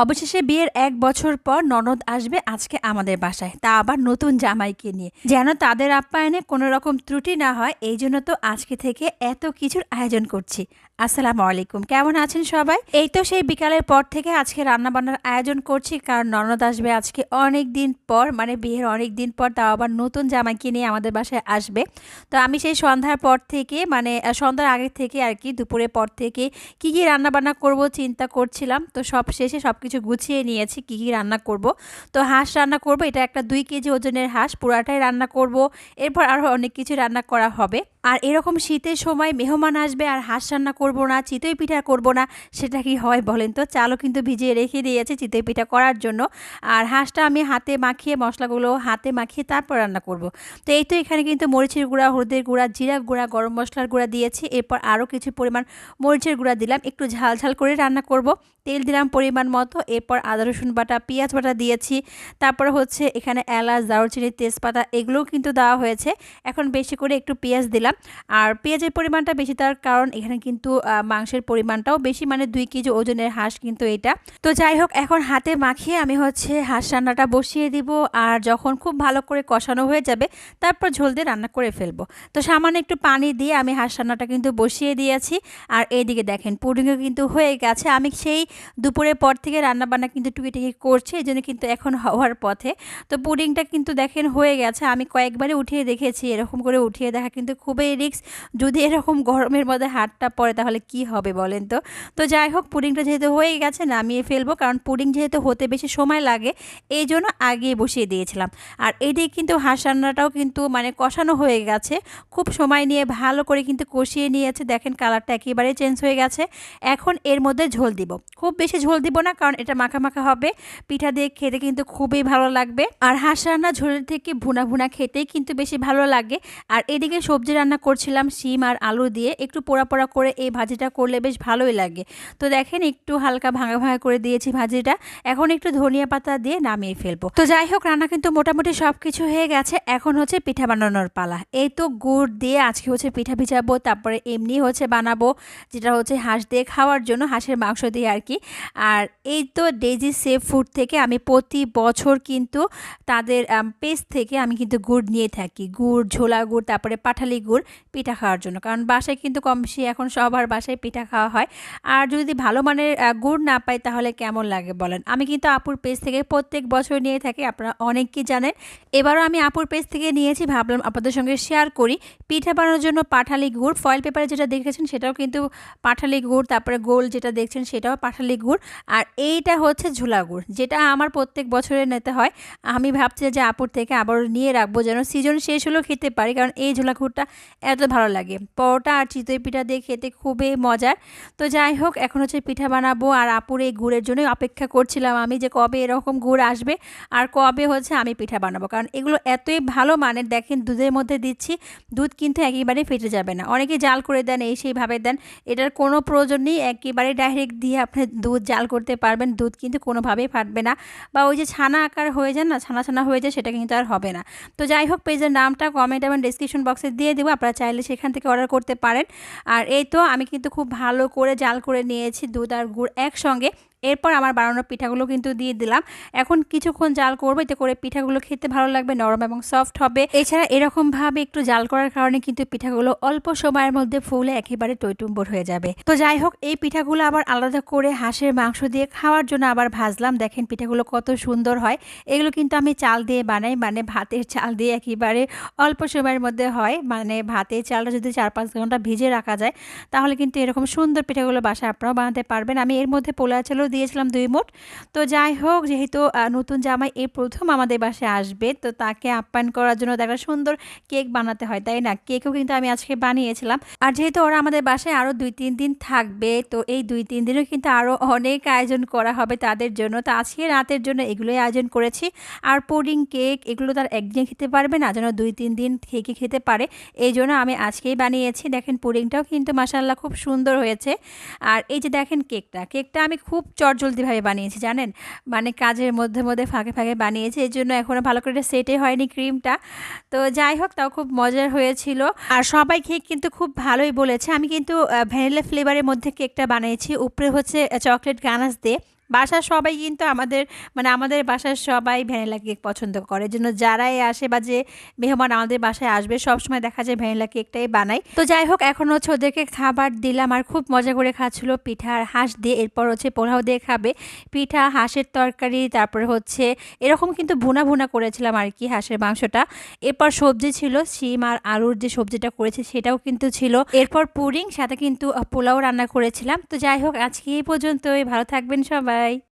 অবশেষে বিয়ের এক বছর পর ননদ আসবে আজকে আমাদের বাসায়। তা আবার নতুন জামাইকে নিয়ে। যেন তাদের আপ্যায়নে কোনো রকম ত্রুটি না হয়, এই জন্য তো আজকে থেকে এত কিছুর আয়োজন করছি। আসসালামু আলাইকুম। কেমন আছেন সবাই? এই তো সেই বিকালের পর থেকে আজকে রান্নাবান্নার আয়োজন করছি, কারণ ননদ আসবে আজকে অনেক দিন পর মানে বিয়ের অনেক দিন পর তাও আবার নতুন জামাইকে নিয়ে আমাদের বাসায় আসবে। তো আমি সেই সন্ধ্যার পর থেকে মানে সন্ধ্যার আগে থেকে আর কি, দুপুরের পর থেকে কি কি রান্না বান্না করব চিন্তা করছিলাম। তো সব শেষে সব কিছু গুছিয়ে নিয়েছি, কী কী রান্না করব। তো হাঁস রান্না করব, এটা একটা দুই কেজি ওজনের হাঁস, পুরাটাই রান্না করব। এরপর আরও অনেক কিছু রান্না করা হবে। আর এরকম শীতের সময় মেহমান আসবে আর হাঁস রান্না করব না, চিতই পিঠা করব না, সেটা কি হয় বলেন তো? চালও কিন্তু ভিজিয়ে রেখে দিয়েছে চিতই পিঠা করার জন্য। আর হাঁসটা আমি হাতে মাখিয়ে মশলাগুলো হাতে মাখিয়ে তারপর রান্না করব। তো এই তো এখানে কিন্তু মরিচের গুঁড়া, হলুদের গুঁড়া জিরা গুঁড়া, গরম মশলার গুঁড়া দিয়েছি। এরপর আরও কিছু পরিমাণ মরিচের গুঁড়া দিলাম। একটু ঝাল ঝাল করে রান্না করব। তেল দিলাম পরিমাণ মতো। এরপর আদা, রসুন বাটা, পেঁয়াজ বাটা দিয়েছি। তারপর হচ্ছে এখানে এলাচ, দারুচিনি, তেজপাতা, এগুলোও কিন্তু দেওয়া হয়েছে। এখন বেশি করে একটু পেঁয়াজ দিলাম। আর পেঁয়াজের পরিমাণটা বেশি তার কারণ এখানে কিন্তু মাংসের পরিমাণটাও বেশি মানে দুই কেজি ওজনের হাঁস কিন্তু এটা। তো যাই হোক, এখন হাতে মাখিয়ে আমি হচ্ছে হাঁস রান্নাটা বসিয়ে দিব আর যখন খুব ভালো করে কষানো হয়ে যাবে, তারপর ঝোল দিয়ে রান্না করে ফেলব। তো সামান্য একটু পানি দিয়ে আমি হাঁস রান্নাটা কিন্তু বসিয়ে দিয়েছি। আর এইদিকে দেখেন, পুডিংও কিন্তু হয়ে গেছে। আমি সেই দুপুরের পর থেকে রান্না বান্না কিন্তু টুকিটাকি করছি, এই জন্য কিন্তু এখন হওয়ার পথে। তো পুডিংটা কিন্তু দেখেন হয়ে গেছে। আমি কয়েকবারই উঠিয়ে দেখেছি, এরকম করে উঠিয়ে দেখা কিন্তু খুবই রিস্ক। যদি এরকম গরমের মধ্যে হাতটা পড়ে, তাহলে কি হবে বলেন তো? তো যাই হোক, পুডিংটা যেহেতু হয়ে গেছে, নামিয়ে ফেলব। কারণ পুডিং যেহেতু হতে বেশি সময় লাগে, এই জন্য আগিয়ে বসিয়ে দিয়েছিলাম। আর এইদিকে কিন্তু হাঁস রান্নাটাও কিন্তু মানে কষানো হয়ে গেছে। খুব সময় নিয়ে ভালো করে কিন্তু কষিয়ে নিয়েছে। দেখেন কালারটা একেবারে চেঞ্জ হয়ে গেছে। এখন এর মধ্যে ঝোল দিব। খুব বেশি ঝোল দিব না, কারণ এটা মাখা মাখা হবে। পিঠা দিয়ে খেতে কিন্তু খুবই ভালো লাগবে। আর হাঁস রান্না ঝোলের থেকে ভুনা ভুনা খেতেই কিন্তু বেশি ভালো লাগে। আর এদিকে সবজি রান্না করছিলাম শিম আর আলু দিয়ে, একটু পোড়া পোড়া করে এই ভাজিটা করলে বেশ ভালোই লাগে। তো দেখেন একটু হালকা ভাঙা ভাঙা করে দিয়েছি ভাজিটা, এখন একটু ধনিয়া পাতা দিয়ে নামিয়ে ফেলব। তো যাই হোক, রান্না কিন্তু মোটামুটি সব কিছু হয়ে গেছে, এখন হচ্ছে পিঠা বানানোর পালা। এই তো গুড় দিয়ে আজকে হচ্ছে পিঠা ভিজাবো, তারপরে এমনি হচ্ছে বানাবো, যেটা হচ্ছে হাঁস দিয়ে খাওয়ার জন্য, হাঁসের মাংস দিয়ে আর কি। আর এই তো ডেজি সেফ ফুড থেকে আমি প্রতি বছর কিন্তু তাদের পেজ থেকে আমি কিন্তু গুড় নিয়ে থাকি। গুড়, ঝোলা গুড়, তারপরে পাঠালি গুড় পিঠা খাওয়ার জন্য। কারণ বাসায় কিন্তু কম বেশি এখন সবার বাসায় পিঠা খাওয়া হয়। আর যদি ভালো মানের গুড় না পাই তাহলে কেমন লাগে বলেন? আমি কিন্তু আপুর পেজ থেকে প্রত্যেক বছর নিয়ে থাকি, আপনারা অনেকেই জানেন। এবারও আমি আপুর পেজ থেকে নিয়েছি, ভাবলাম আপনাদের সঙ্গে শেয়ার করি। পিঠা বানানোর জন্য পাঠালি গুড় ফয়েল পেপারে যেটা দেখেছেন সেটাও কিন্তু পাঠালি গুড়, তারপরে গোল যেটা দেখছেন সেটাও পাঠালি গুড়। আর এইটা হচ্ছে ঝোলা গুড়, যেটা আমার প্রত্যেক বছরে নিতে হয়। আমি ভাবছি যে আপুর থেকে আবার নিয়ে রাখব যেন সিজন শেষ হলেও খেতে পারি, কারণ এই ঝোলা গুড়টা এত ভালো লাগে। পরোটা আর চিতই পিঠা দিয়ে খেতে খুবই মজার। তো যাই হোক, এখন হচ্ছে পিঠা বানাবো আর আপুর এই গুড়ের জন্যই অপেক্ষা করছিলাম আমি যে কবে এরকম গুড় আসবে আর কবে হচ্ছে আমি পিঠা বানাবো। কারণ এগুলো এতই ভালো মানের, দেখেন দুধের মধ্যে দিচ্ছি, দুধ কিন্তু একেবারেই ফেটে যাবে না। অনেকে জাল করে দেন, এই সেইভাবে দেন, এটার কোনো প্রয়োজন নেই, একেবারে ডাইরেক্ট দিয়ে আপনি দুধ জাল করতে পারবেন, দুধ কিন্তু কোনোভাবেই ফাটবে না। বা ওই যে ছানা আকার হয়ে যান না, ছানা ছানা হয়ে যায়, সেটা কিন্তু আর হবে না। তো যাই হোক, পেজের নামটা কমেন্ট এবং ডিসক্রিপশন বক্সে দিয়ে দেবো আপনারা চাইলে সেখান থেকে অর্ডার করতে পারেন। আর এই তো আমি কিন্তু খুব ভালো করে জাল করে নিয়েছি দুধ আর গুড় একসঙ্গে। এরপর আমার বানানোর পিঠাগুলো কিন্তু দিয়ে দিলাম। এখন কিছুক্ষণ জাল করব, এতে করে পিঠাগুলো খেতে ভালো লাগবে, নরম এবং সফট হবে। এছাড়া এরকমভাবে একটু জাল করার কারণে কিন্তু পিঠাগুলো অল্প সময়ের মধ্যে ফুলে একেবারে টইটুম্বর হয়ে যাবে। তো যাই হোক, এই পিঠাগুলো আবার আলাদা করে হাঁসের মাংস দিয়ে খাওয়ার জন্য আবার ভাজলাম। দেখেন পিঠাগুলো কত সুন্দর হয়। এগুলো কিন্তু আমি চাল দিয়ে বানাই মানে ভাতের চাল দিয়ে একেবারে অল্প সময়ের মধ্যে হয়। মানে ভাতের চালটা যদি চার পাঁচ ঘণ্টা ভিজে রাখা যায়, তাহলে কিন্তু এরকম সুন্দর পিঠাগুলো বাসায় আপনারাও বানাতে পারবেন। আমি এর মধ্যে পোলা চালও দিয়েছিলাম দুই মুঠ। তো যাই হোক, যেহেতু নতুন জামাই এই প্রথম আমাদের বাসায় আসবে, তো তাকে আপ্যায়ন করার জন্য দেখা সুন্দর কেক বানাতে হয়, তাই না? কেকও কিন্তু আমি আজকে বানিয়েছিলাম। আর যেহেতু ওরা আমাদের বাসায় আরও দুই, তিন দিন থাকবে, তো এই দুই, তিন দিনও কিন্তু আরও অনেক আয়োজন করা হবে তাদের জন্য। তো আজকে রাতের জন্য এগুলোই আয়োজন করেছি। আর পুডিং কেক, এগুলো তার একদিন খেতে পারবে না, যেন দুই, তিন দিন থেকে খেতে পারে। এই জন্য আমি আজকেই বানিয়েছি। দেখেন পুডিংটাও কিন্তু মাসাল্লাহ খুব সুন্দর হয়েছে। আর এই যে দেখেন কেকটা কেকটা আমি খুব চটজলদিভাবে বানিয়েছি, জানেন? মানে কাজের মধ্যে মধ্যে ফাঁকে ফাঁকে বানিয়েছি, এই জন্য এখনও ভালো করে সেটে হয়নি ক্রিমটা। তো যাই হোক, তাও খুব মজার হয়েছিল। আর সবাই কেক কিন্তু খুব ভালোই বলেছে। আমি কিন্তু ভ্যানিলা ফ্লেভারের মধ্যে কেকটা বানিয়েছি। উপরে হচ্ছে চকলেট গানাস দিয়ে। বাসার সবাই কিন্তু আমাদের মানে আমাদের বাসার সবাই ভ্যানিলা কেক পছন্দ করে। জন্য যারাই আসে বা যে মেহমান আমাদের বাসায় আসবে, সবসময় দেখা যায় ভ্যানিলা কেকটাই বানাই তো যাই হোক, এখন হচ্ছে ওদেরকে খাবার দিলাম আর খুব মজা করে খাচ্ছিল পিঠা আর হাঁস দিয়ে। এরপর হচ্ছে পোলাও দিয়ে খাবে। পিঠা, হাঁসের তরকারি, তারপরে হচ্ছে এরকম কিন্তু ভুনা ভুনা করেছিলাম আর কি হাঁসের মাংসটা। এরপর সবজি ছিল, শিম আর আলুর যে সবজিটা করেছে সেটাও কিন্তু ছিল। এরপর পুডিং, সাথে কিন্তু পোলাও রান্না করেছিলাম। তো যাই হোক, আজকে এই পর্যন্তই। ভালো থাকবেন সবাই। Bye.